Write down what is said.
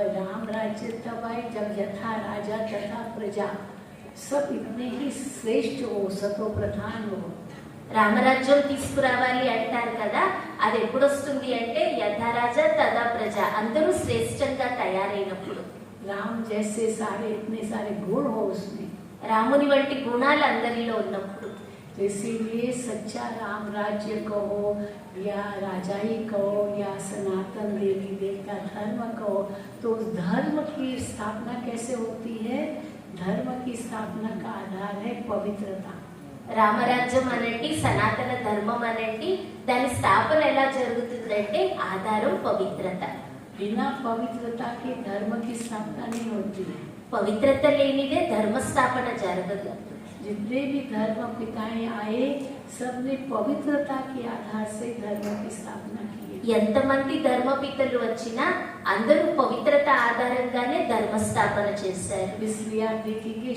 पर राम राज्य तब आए जब यथा राजा तथा प्रजा सब इतने ही श्रेष्ठ हो सतो प्रधान हो రామరాజ్యం తీసుకురావాలి అంటారు కదా అది ఎప్పుడు వస్తుంది అంటే యథారాజ తదా ప్రజ అందరూ శ్రేష్టంగా తయారైనప్పుడు राम जैसे सारे इतने सारे गुण हो उसमें రాముని వంటి గుణాలు అందరిలో ఉన్నప్పుడు तो इसीलिए सच्चा राम राज्य कहो या राजाई कहो या सनातन देवी देवता धर्म कहो तो उस धर्म की स्थापना कैसे होती है धर्म की स्थापना का आधार है पवित्रता రామరాజ్యం అనండి సనాతన ధర్మం అనండి దాని స్థాపన ఎలా జరుగుతుందంటే ఆధారం పవిత్రత बिना पवित्रता के धर्म की स्थापना नहीं होती है పవిత్రత లేనిదే ధర్మ స్థాపన జరగదు जितने भी धर्म पिताएं आए सबने पवित्रता के आधार से धर्म की स्थापना की है ఎంతమంది ధర్మపితలు వచ్చినా అందరూ పవిత్రత ఆధారంగానే ధర్మ స్థాపన చేశారు इसलिए आप देखिए